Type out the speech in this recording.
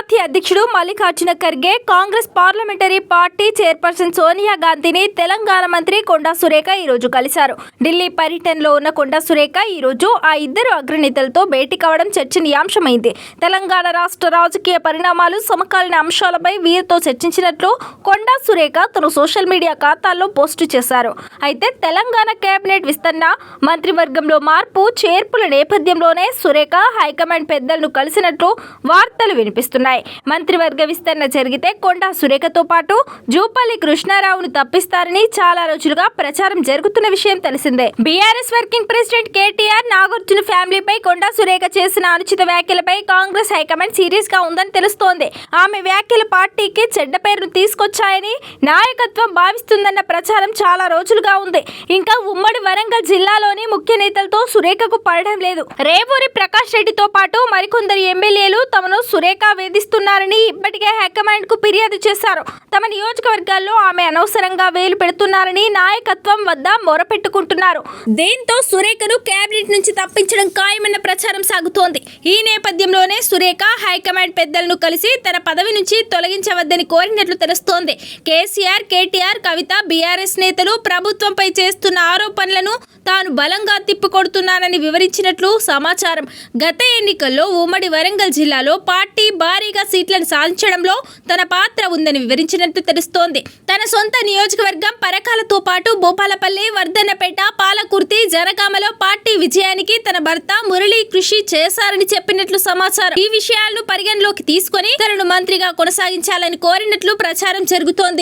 Party అధ్యక్షుడు Mallikarjuna Kharge Congress parliamentary party chairperson Sonia గాంధీని తెలంగాణ మంత్రి కొండా సురేఖ ఈ రోజు కలిశారు. ఢిల్లీ పర్యటనలో ఉన్న కొండా సురేఖ ఈ రోజు ఆ ఇద్దరు అగ్రనేతలతో భేటీ కావడం చర్చనీయాంశమైంది. తెలంగాణ రాష్ట్ర రాజకీయ పరిణామాలు సమకాలీన అంశాలపై వీరితో చర్చించినట్లు కొండా సురేఖ తన సోషల్ మీడియా ఖాతాల్లో పోస్టు చేశారు. అయితే తెలంగాణ కేబినెట్ విస్తరణ మంత్రివర్గంలో మార్పు చేర్పుల నేపథ్యంలోనే సురేఖ హైకమాండ్ పెద్దలను కలిసినట్లు వార్తలు వినిపిస్తున్నాయి. మంత్రివర్గ విస్తరణ జరిగితే కొండా సురేఖతో పాటు జూపల్లి కృష్ణారావును తప్పిస్తారని చాలా రోజులుగా ప్రచారం జరుగుతున్న విషయం తెలిసిందే. BRS working president KTR Nagarjuna ఫ్యామిలీపై కొండా సురేఖ చేసిన అనుచిత వ్యాఖ్యలపై కాంగ్రెస్ హైకమాండ్ సీరియస్గా ఉందని తెలుస్తోంది. ఆమె వ్యాఖ్యలు పార్టీకి చెడ్డ పేరును తీసుకొచ్చాయని నాయకత్వం భావిస్తుందన్న ప్రచారం చాలా రోజులుగా ఉంది. ఇంకా ఉమ్మడి వరంగల్ జిల్లాలోని ముఖ్య నేతలతో సురేఖకు పడడం లేదు. రేవూరి ప్రకాష్ రెడ్డితో పాటు మరికొందరు ఎమ్మెల్యేలు తమను సురేఖ వేధిస్తున్నారని ఇప్పటికే హైకమాండ్కు ఫిర్యాదు చేశారు. తమ నియోజకవర్గాల్లో ఆమె అనవసరంగా వేలు పెడుతున్నారని నాయకత్వం వద్ద మొరపెట్టుకుంటున్నారు. దీంతో సురేఖను కేబినెట్ నుంచి తప్పించడం ఖాయమన్న ప్రచారం సాగుతోంది. ఈ నేపథ్యంలోనే సురేఖ హైకమాండ్ పెద్దలను కలిసి తన పదవి నుంచి తొలగించవద్దని కోరినట్లు తెలుస్తోంది. కేసీఆర్ కేటీఆర్ కవిత బీఆర్ఎస్ నేతలు ప్రభుత్వంపై చేస్తున్న ఆరోపణలను తాను బలంగా తిప్పికొడుతున్నానని వివరించినట్లు సమాచారం. గత ఎన్నికల్లో ఉమ్మడి వరంగల్ జిల్లాలో పార్టీ భారీగా సీట్లను సాధించడంలో తన పాత్ర ఉందని వివరించినట్టు తెలుస్తోంది. తన సొంత నియోజకవర్గం పరకాలతో పాటు భూపాలపల్లి వర్ధన్నపేట పాలకుర్తి జనగామలో పార్టీ విజయానికి తన భర్త మురళీ కృషి చేశారని చెప్పినట్లు సమాచారం. ఈ విషయాలను పరిగణలోకి తీసుకొని తనను మంత్రిగా కొనసాగించాలని కోరినట్లు ప్రచారం జరుగుతోంది.